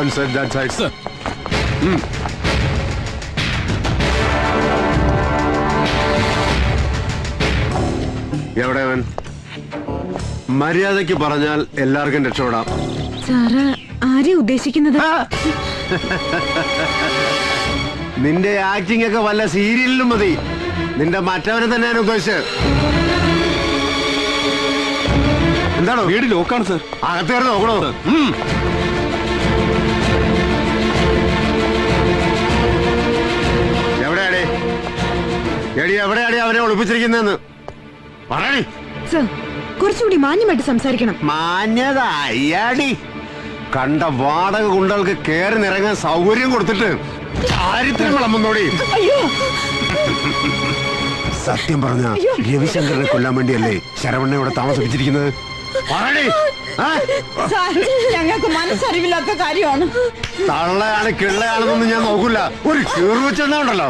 And set that side. Sir. എവിടെ അവൻ? മര്യാദയ്ക്ക് പറഞ്ഞാൽ എല്ലാവർക്കും രക്ഷപ്പെടാം. സാറ് ആരെ ഉദ്ദേശിക്കുന്നത്? നിന്റെ ആക്ടിംഗ് ഒക്കെ വല്ല സീരിയലിലും മതി. നിന്റെ മറ്റവനെ തന്നെയാണ് ഉദ്ദേശിച്ചത്. എന്താണോ? വീട് ലോക്കാണ് സർ അകത്തേറെ നോക്കണോ? എടി എവിടെയാടി അവനെ ഒളിപ്പിച്ചിരിക്കുന്നതെന്ന്? പറയണി സർ കുറച്ചുകൂടി മാന്യമായിട്ട് സംസാരിക്കണം. മാന്യത അയ്യാടി കണ്ട വാടക ഗുണ്ടകൾക്ക് കയറി നിറങ്ങാൻ സൗകര്യം കൊടുത്തിട്ട് വിളമ്പുന്നോടി. സത്യം പറഞ്ഞ രവിശങ്കറിനെ കൊല്ലാൻ വേണ്ടിയല്ലേ ശരവണ്ണ ഇവിടെ താമസിപ്പിച്ചിരിക്കുന്നത്? പറയടി. ഞങ്ങൾക്ക് മനസ്സറിവില്ലാത്ത കാര്യമാണ്. തള്ളയാണ് കിള്ളയാണെന്നൊന്നും ഞാൻ നോക്കൂല. ഒരു കീറി വെച്ചെന്നുണ്ടല്ലോ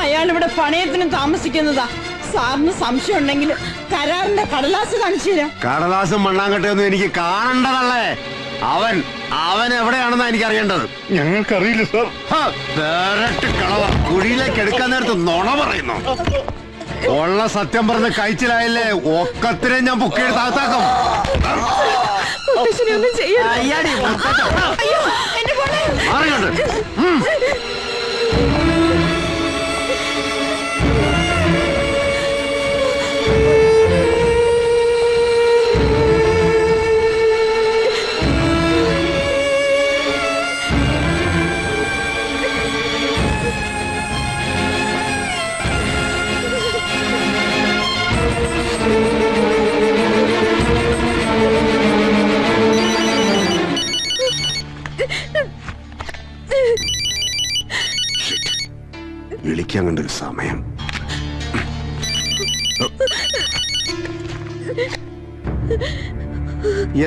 അയാൾ ഇവിടെ പണയത്തിന് താമസിക്കുന്നതാ. സാറിന് സംശയം ഉണ്ടെങ്കിൽ കരാറിന്റെ കടലാസ് കാണിച്ചു തരാം. കടലാസും മണ്ണാങ്കട്ടയൊന്നും എനിക്ക് കാണണ്ടതല്ലേ? അവൻ അവൻ എവിടെയാണെന്നാ എനിക്ക് അറിയേണ്ടത് ഞങ്ങൾക്കറിയില്ല സർ. കളവ. കുഴിയിലേക്ക് എടുക്കാൻ നേരത്ത് നുണ പറയുന്നു. ഉള്ള സത്യം പറഞ്ഞ് കഴിച്ചിലായില്ലേ? ഒക്കത്തിനെ ഞാൻ പൊക്കിയെടുത്ത് അകത്താക്കും താത്താക്കും. അയ്യാടി, മുത്തച്ഛൻ. വിളിക്കാൻ കണ്ടൊരു സമയം.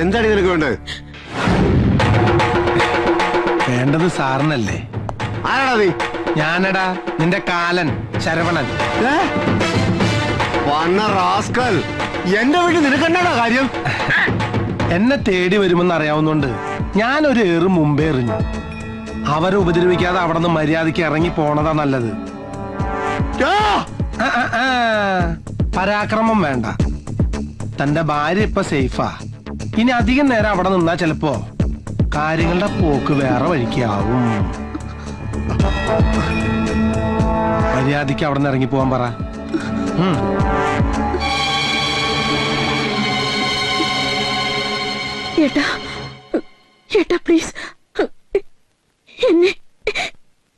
എന്താടി നിനക്ക് വേണ്ടത്? വേണ്ടത് സാറിനല്ലേ? ആരാടാ നീ? ഞാനടാ നിന്റെ കാലൻ ശരവണൻ? വന്ന റാസ്കൽ. എന്റെ വീട്ടിൽ നിനക്കെന്നാടാ കാര്യം? എന്നെ തേടി വരുമെന്ന് അറിയാവുന്നോണ്ട് ഞാനൊരു ഏറ് മുമ്പേ എറിഞ്ഞു. അവരെ ഉപദ്രവിക്കാതെ അവിടെ നിന്ന് മര്യാദയ്ക്ക് ഇറങ്ങി പോണതാ നല്ലത്. പരാക്രമം വേണ്ട. തന്റെ ഭാര്യ ഇപ്പൊ സേഫാ ഇനി അധികം നേരം അവിടെ നിന്നാ ചിലപ്പോ കാര്യങ്ങളുടെ പോക്ക് വേറെ വഴിക്കാവും. മര്യാദയ്ക്ക് അവിടെ നിന്ന് ഇറങ്ങി പോവാൻ പറ. ഏട്ടാ ഏട്ടാ പ്ലീസ്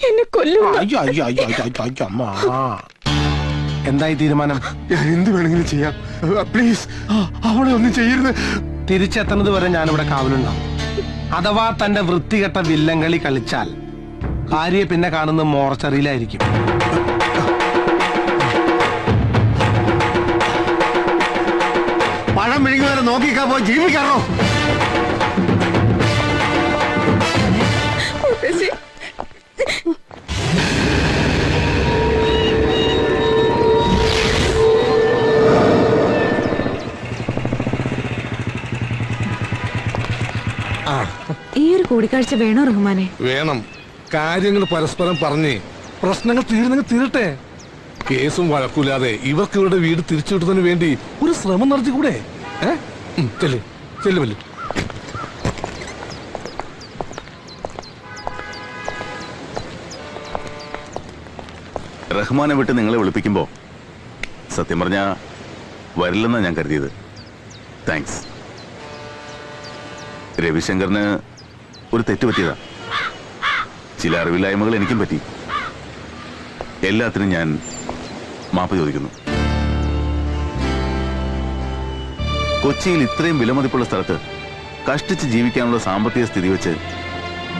എന്നെ എന്നെ കൊല്ലുക അയ്യോ അയ്യോ അയ്യോ അയ്യോ അയ്യോ അയ്യോ അമ്മ. എന്തായി തീരുമാനം? ഞാൻ എന്ത് വേണമെങ്കിലും ചെയ്യാം. പ്ലീസ്. അവളെ ഒന്നും ചെയ്യരുത്. തിരിച്ചെത്തുന്നത് വരെ ഞാനിവിടെ കാവലുണ്ടാവും. അഥവാ തന്റെ വൃത്തികെട്ട വില്ലങ്കളി കളിച്ചാൽ ഭാര്യയെ പിന്നെ കാണുന്ന മോർച്ചറിയിലായിരിക്കും. പഴം വിഴുങ്ങുന്നവരെ നോക്കിക്കാ പോയി ജീവിക്കാറോ? കൂടിക്കാഴ്ച വേണോ റഹ്മാനെ? വേണം. കാര്യങ്ങൾ പരസ്പരം പറഞ്ഞ്. പ്രശ്നങ്ങൾ തീരുന്നെങ്കിൽ തീരട്ടെ. കേസും വഴക്കൂലാതെ ഇവർക്ക് ഇവരുടെ വീട് തിരിച്ചു കിട്ടുന്നതിന് വേണ്ടി ഒരു ശ്രമം നടത്തിക്കൂടെ? കൂടെ ചെല്ല്. റഹ്മാനെ വിട്ട് നിങ്ങളെ വിളിപ്പിക്കുമ്പോൾ സത്യം പറഞ്ഞാ വരില്ലെന്നാണ് ഞാൻ കരുതിയത്. താങ്ക്സ്. രവിശങ്കറിന് ഒരു തെറ്റ് പറ്റിയതാ. ചില അറിവില്ലായ്മകൾ എനിക്കും പറ്റി. എല്ലാത്തിനും ഞാൻ മാപ്പ് ചോദിക്കുന്നു. കൊച്ചിയിൽ ഇത്രയും വിലമതിപ്പുള്ള സ്ഥലത്ത് കഷ്ടിച്ച് ജീവിക്കാനുള്ള സാമ്പത്തിക സ്ഥിതി വെച്ച്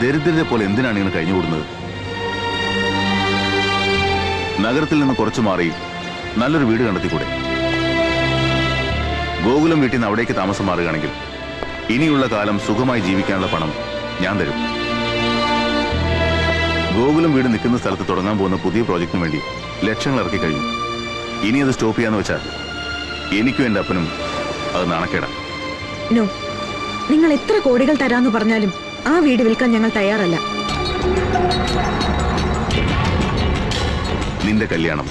ദരിദ്രരെ പോലെ എന്തിനാണ് ഇങ്ങനെ കഴിഞ്ഞുകൂടുന്നത്? നഗരത്തിൽ നിന്ന് കുറച്ചു മാറി നല്ലൊരു വീട് കണ്ടെത്തിക്കൂടെ? ഗോകുലം വീട്ടിൽ നിന്ന് അവിടേക്ക് താമസം മാറുകയാണെങ്കിൽ ഇനിയുള്ള കാലം സുഖമായി ജീവിക്കാനുള്ള പണം ഞാൻ തരും ഗോകുലം വീട് നിൽക്കുന്ന സ്ഥലത്ത് തുടങ്ങാൻ പോകുന്ന പുതിയ പ്രോജക്റ്റിന് വേണ്ടി ലക്ഷങ്ങൾ ഇറക്കി കഴിഞ്ഞു. ഇനി അത് സ്റ്റോപ്പ് ചെയ്യാന്ന് വെച്ചാൽ എനിക്കും എന്റെ അപ്പനും അത് നാണക്കേടാ. നോ നിങ്ങൾ എത്ര കോടികൾ തരാന്ന് പറഞ്ഞാലും ആ വീട് വിൽക്കാൻ ഞങ്ങൾ തയ്യാറല്ല. നിന്റെ കല്യാണം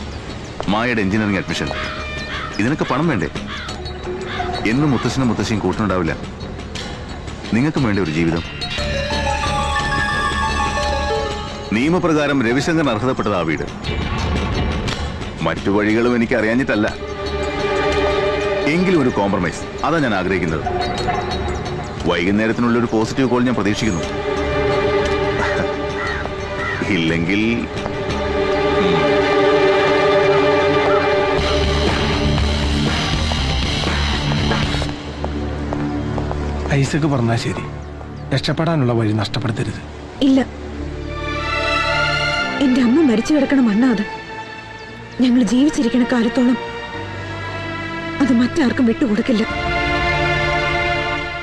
മായയുടെ എഞ്ചിനീയറിംഗ് അഡ്മിഷൻ ഇതിനൊക്കെ പണം വേണ്ടേ? എന്നും മുത്തശ്ശനും മുത്തശ്ശിയും കൂട്ടുന്നുണ്ടാവില്ല നിങ്ങൾക്കും വേണ്ട ഒരു ജീവിതം. നിയമപ്രകാരം രവിശങ്കർ അർഹതപ്പെട്ടത് ആ വീട്. മറ്റു വഴികളും എനിക്ക് അറിയാഞ്ഞിട്ടല്ല. എങ്കിലും ഒരു കോംപ്രമൈസ് അതാ ഞാൻ ആഗ്രഹിക്കുന്നത്. വൈകുന്നേരത്തിനുള്ള ഒരു പോസിറ്റീവ് കോൾ ഞാൻ പ്രതീക്ഷിക്കുന്നു. ഇല്ലെങ്കിൽ ഐസക്ക് പറഞ്ഞാൽ ശരി. രക്ഷപ്പെടാനുള്ള വഴി നഷ്ടപ്പെടുത്തരുത്. ഇല്ല. എന്റെ അമ്മ മരിച്ചു കിടക്കണ അത്. ഞങ്ങൾ ജീവിച്ചിരിക്കണ കാലത്തോളം അത് മറ്റാർക്കും വിട്ടുകൊടുക്കില്ല.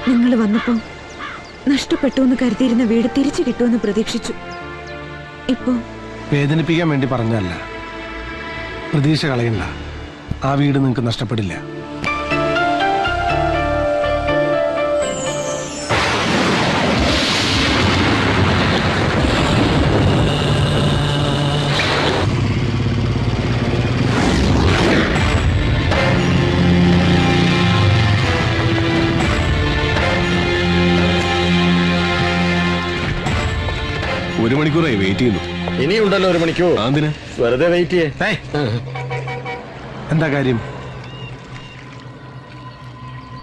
നിങ്ങൾ വന്നപ്പോ നഷ്ടപ്പെട്ടു എന്ന് കരുതിയിരുന്ന വീട് തിരിച്ചു കിട്ടുമെന്ന് പ്രതീക്ഷിച്ചു. ഇപ്പോ വേദനിപ്പിക്കാൻ വേണ്ടി പറഞ്ഞല്ല പ്രതീക്ഷ കളയണ്ട ആ വീട് നിങ്ങൾക്ക് നഷ്ടപ്പെടില്ല. മണിക്കൂറായി വെയിറ്റ് ചെയ്യുന്നു. ഇനിയുണ്ടല്ലോ ഒരു മണിക്കൂർ. എന്തിനാ വെറുതെ വെയിറ്റ് ചെയ്യേ. എന്താ കാര്യം?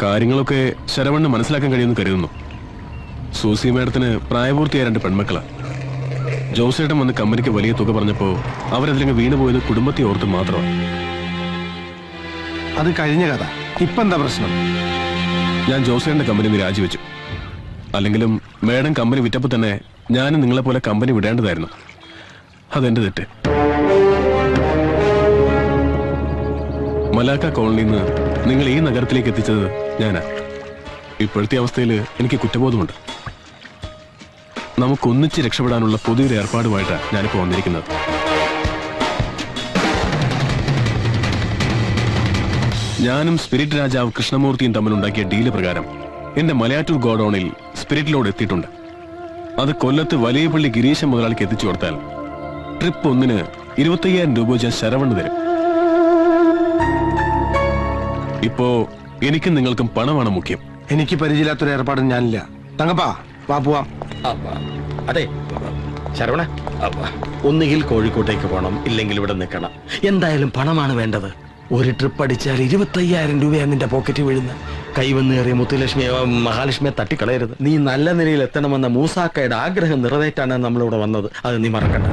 കാര്യങ്ങളൊക്കെ ശരവണ് മനസ്സിലാക്കാൻ കഴിയുമെന്ന് കരുതുന്നു. സൂസി മേഡത്തിന് പ്രായപൂർത്തിയായ രണ്ട് പെൺമക്കളാ. ജോസേട്ടൻ വന്ന് കമ്പനിക്ക് വലിയ തുക പറഞ്ഞപ്പോ അവരതിലങ്ങ് വീണുപോയത് കുടുംബത്തെ ഓർത്ത് മാത്രമാണ്. അത് കഴിഞ്ഞ കഥ. ഇപ്പൊ എന്താ പ്രശ്നം? ഞാൻ ജോസേട്ടന്റെ കമ്പനി രാജിവെച്ചു. അല്ലെങ്കിലും മേഡം കമ്പനി വിറ്റപ്പോ തന്നെ ഞാനും നിങ്ങളെ പോലെ കമ്പനി വിടേണ്ടതായിരുന്നു. അതെന്റെ തെറ്റ്. മലാക്ക കോളനിയിൽ നിന്ന് നിങ്ങൾ ഈ നഗരത്തിലേക്ക് എത്തിച്ചത് ഞാനാ. ഇപ്പോഴത്തെ അവസ്ഥയിൽ എനിക്ക് കുറ്റബോധമുണ്ട്. നമുക്കൊന്നിച്ച് രക്ഷപ്പെടാനുള്ള പുതിയൊരു ഏർപ്പാടുമായിട്ടാണ് ഞാനിപ്പോൾ വന്നിരിക്കുന്നത്. ഞാനും സ്പിരിറ്റ് രാജാവ് കൃഷ്ണമൂർത്തിയും തമ്മിലുണ്ടാക്കിയ ഡീൽ പ്രകാരം എന്റെ മലയാറ്റൂർ ഗോഡൌണിൽ സ്പിരിറ്റ് ലോഡ് എത്തിയിട്ടുണ്ട്. അത് കൊല്ലത്ത് വലിയ പള്ളി ഗിരീശൻ മുതലാളിക്ക് എത്തിച്ചു കൊടുത്താൽ ട്രിപ്പ് ഒന്നിന് ഇരുപത്തയ്യായിരം രൂപ വെച്ച് ശരവണ് തരും. ഇപ്പോ എനിക്കും നിങ്ങൾക്കും പണമാണ് മുഖ്യം. എനിക്ക് പരിചയമില്ലാത്തൊരു ഏർപ്പാടും ഞാനില്ല. തങ്ങപ്പാ വാ പോവാം. അതെ ശരവണ ഒന്നുകിൽ കോഴിക്കോട്ടേക്ക് പോകണം ഇല്ലെങ്കിൽ ഇവിടെ നിൽക്കണം. എന്തായാലും പണമാണ് വേണ്ടത്. ഒരു ട്രിപ്പ് അടിച്ചാൽ ഇരുപത്തയ്യായിരം രൂപയാണ് നിന്റെ പോക്കറ്റ് വീഴുന്നത്. കൈവന്ന് കയറിയ മുത്തുലക്ഷ്മിയെ മഹാലക്ഷ്മിയെ തട്ടിക്കളയരുത്. നീ നല്ല നിലയിൽ എത്തണമെന്ന മൂസാക്കയുടെ ആഗ്രഹം നിറവേറ്റാണ് നമ്മളിവിടെ വന്നത്. അത് നീ മറക്കണ്ട.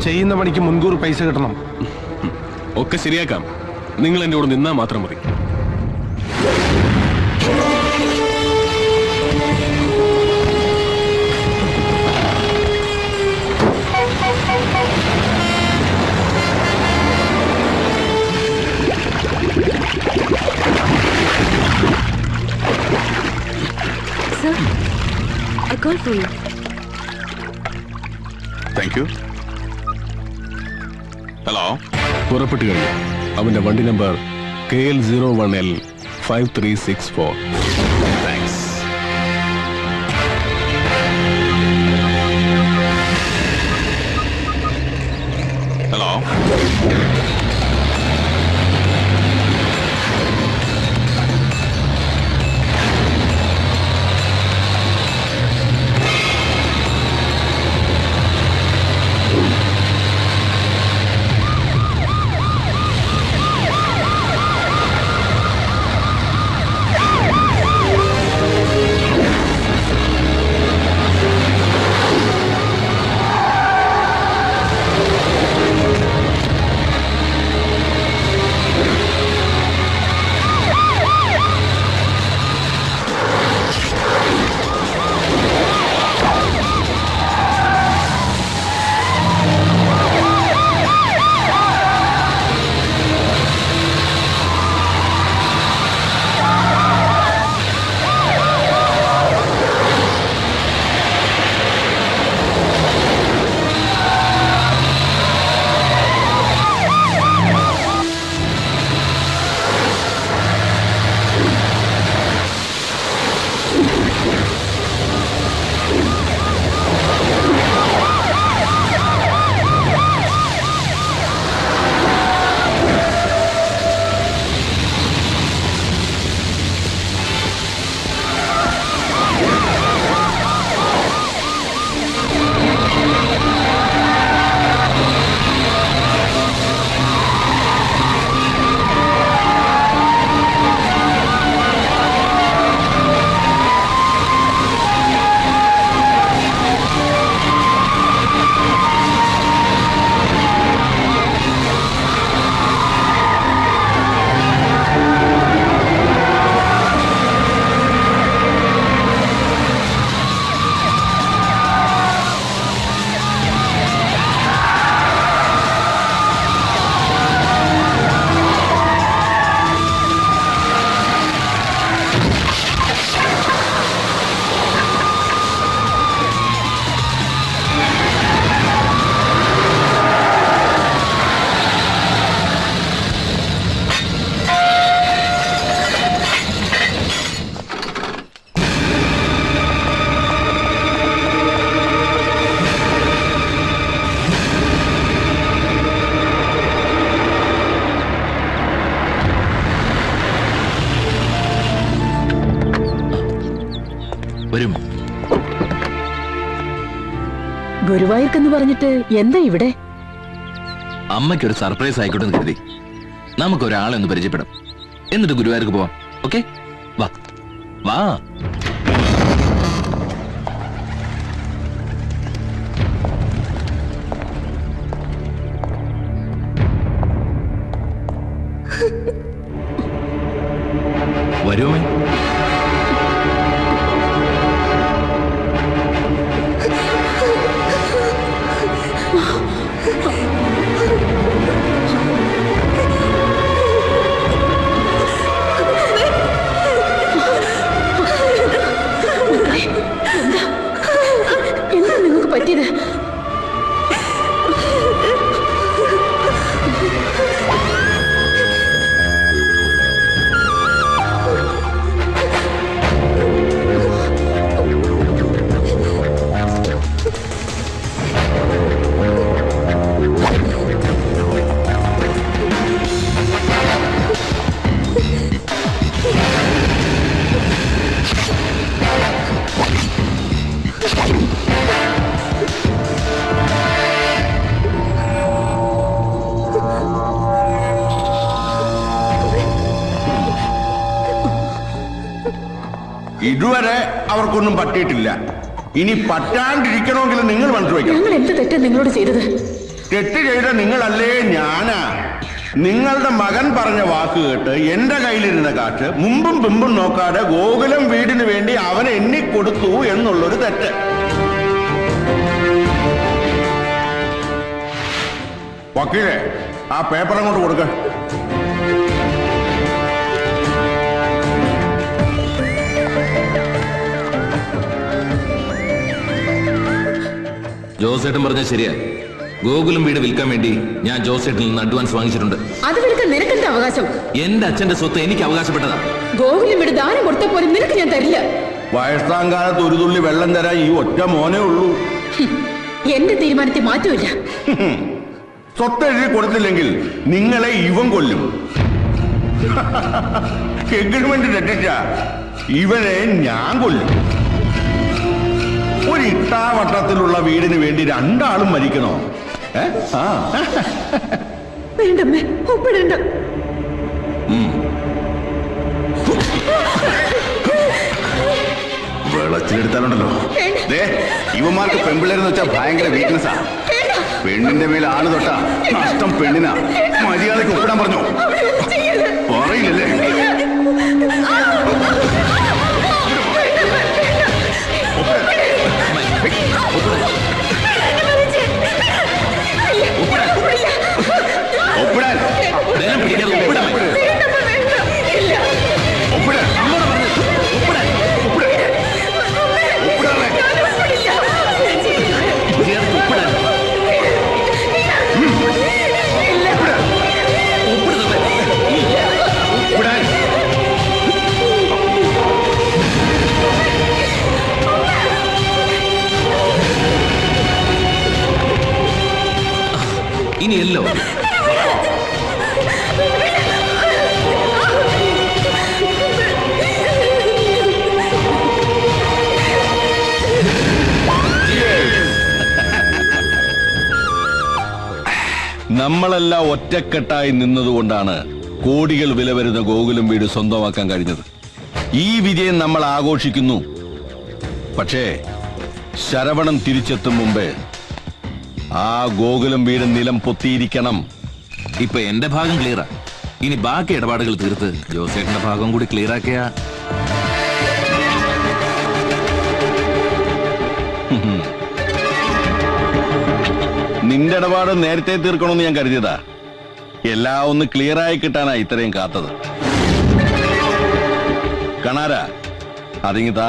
ചെയ്യുന്ന പണിക്ക് മുൻകൂർ പൈസ കിട്ടണം. ഒക്കെ ശരിയാക്കാം. നിങ്ങൾ എന്റെ കൂടെ നിന്നാ മാത്രം മതി. I for you. Thank you hello പുറപ്പെട്ടു കഴിഞ്ഞു. അവന്റെ വണ്ടി number K L zero one L five three six four. Thanks hello ഗുരുവായൂർക്കെന്ന് പറഞ്ഞിട്ട് എന്താ ഇവിടെ? അമ്മയ്ക്കൊരു സർപ്രൈസ് ആയിക്കോട്ടെ എന്ന് കരുതി. നമുക്ക് ഒരാളെ ഒന്ന് പരിചയപ്പെടാം. എന്നിട്ട് ഗുരുവായൂർക്ക് പോവാം. ഓക്കെ? വാ. വാ. ഇതുവരെ അവർക്കൊന്നും പറ്റിയിട്ടില്ല. ഇനി പറ്റാണ്ടിരിക്കണമെങ്കിൽ നിങ്ങൾ മനസ്സിലാക്കണം ഞങ്ങൾ എന്ത് തെറ്റാ നിങ്ങളോട് ചെയ്തത്? തെറ്റ് ചെയ്ത നിങ്ങളല്ലേ ഞാനാ. നിങ്ങളുടെ മകൻ പറഞ്ഞ വാക്ക് കേട്ട് എന്റെ കയ്യിലിരുന്ന കാറ്റ് മുമ്പും പിമ്പും നോക്കാതെ ഗോകുലം വീടിന് വേണ്ടി അവൻ എണ്ണി കൊടുത്തു എന്നുള്ളൊരു തെറ്റ്. വക്കീലെ ആ പേപ്പർ അങ്ങോട്ട് കൊടുക്ക. ജോസേട്ടൻ പറഞ്ഞ ശരിയാ. ഗോകുലം വീട് വിൽക്കാൻ വേണ്ടി ഞാൻ ജോസേട്ടിൽ നിന്ന് അഡ്വാൻസ് വാങ്ങിച്ചിട്ടുണ്ട്. അത് വിളിക്കാൻ നിനക്കെന്താ അവകാശം? എന്റെ അച്ഛന്റെ സ്വത്ത് എനിക്ക് അവകാശപ്പെട്ടതാ. ഗോകുലം വീട് ദാനം കൊടുത്ത പോലും നിനക്ക് ഞാൻ തരില്ല. വയസ്സാം കാലത്ത് ഒരു തുള്ളി വെള്ളം തരാൻ ഈ ഒറ്റ മോനേ ഉള്ളൂ. എന്റെ തീരുമാനത്തെ മാറ്റമില്ല. സ്വത്ത് എഴുതി കൊടുത്തില്ലെങ്കിൽ നിങ്ങളെ ഇവൻ കൊല്ലും. എഗ്രിമെന്റ് തെറ്റിച്ച ഇവനെ ഞാൻ കൊല്ലും. ഒരു ഇട്ടാവട്ടത്തിലുള്ള വീടിന് വേണ്ടി രണ്ടാളും മരിക്കണോ? വേണ്ടമ്മേ ഒപ്പിടണ്ട. ഇവന്മാർക്ക് പെമ്പിള്ളേരെന്ന് വെച്ചാൽ ഭയങ്കര വീക്ക്നെസ്സാ പെണ്ണിന്റെ മേൽ ആണ് തൊട്ടാ നഷ്ടം പെണ്ണിനാ. മര്യാദയ്ക്ക് ഒപ്പിടാൻ പറഞ്ഞു? പറയില്ലല്ലേ? எனக்கு ஒப்பிடமை നമ്മളെല്ലാം ഒറ്റക്കെട്ടായി നിന്നതുകൊണ്ടാണ് കോടികൾ വില വരുന്ന ഗോകുലം വീട് സ്വന്തമാക്കാൻ കഴിഞ്ഞത്. ഈ വിജയം നമ്മൾ ആഘോഷിക്കുന്നു. പക്ഷേ ശരവണം തിരിച്ചെത്തും മുമ്പേ ആ ഗോകുലം വീട് നിലം പൊത്തിയിരിക്കണം. ഇപ്പൊ എന്റെ ഭാഗം ക്ലിയറാ. ഇനി ബാക്കി ഇടപാടുകൾ തീർത്ത് ജോസേട്ടന്റെ ഭാഗം കൂടി ക്ലിയർ ആക്കിയ നിന്റെ ഇടപാട് നേരത്തെ തീർക്കണമെന്ന് ഞാൻ കരുതിയതാ. എല്ലാം ഒന്ന് ക്ലിയർ ആയി കിട്ടാനാ ഇത്രയും കാത്തത്. കണാര അതിങ്ങിതാ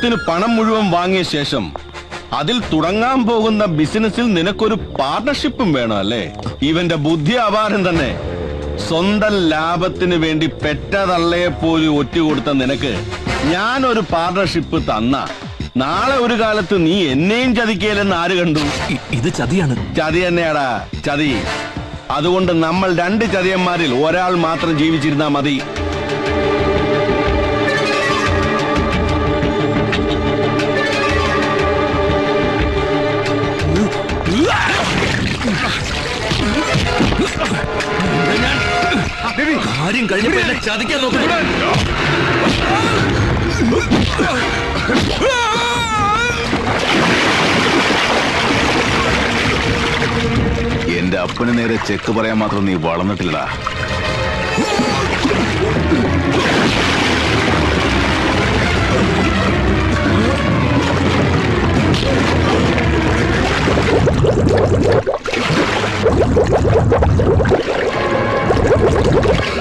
സ്ഥലത്തിന് പണം മുഴുവൻ വാങ്ങിയ ശേഷം അതിൽ തുടങ്ങാൻ പോകുന്ന ബിസിനസ്സിൽ നിനക്കൊരു പാർട്ണർഷിപ്പും വേണം അല്ലേ? ഇവന്റെ ബുദ്ധി അപാരം തന്നെ. സ്വന്തം ലാഭത്തിന് വേണ്ടി പെറ്റതള്ളയെ പോലും ഒറ്റുകൊടുത്ത നിനക്ക് ഞാൻ ഒരു പാർട്ണർഷിപ്പ് തന്ന. നാളെ ഒരു കാലത്ത് നീ എന്നെയും ചതിക്കേലെന്ന് ആര് കണ്ടു? ഇത് ചതിയാണ്. ചതി തന്നെയാടാ ചതി. അതുകൊണ്ട് നമ്മൾ രണ്ട് ചതിയന്മാരിൽ ഒരാൾ മാത്രം ജീവിച്ചിരുന്നാ മതി. കാര്യം കഴിഞ്ഞപ്പോ എന്നെ ചതിക്കാൻ എന്റെ അപ്പന് നേരെ ചെക്ക് പറയാൻ മാത്രം നീ വളർന്നിട്ടില്ലടാ. you Thank you.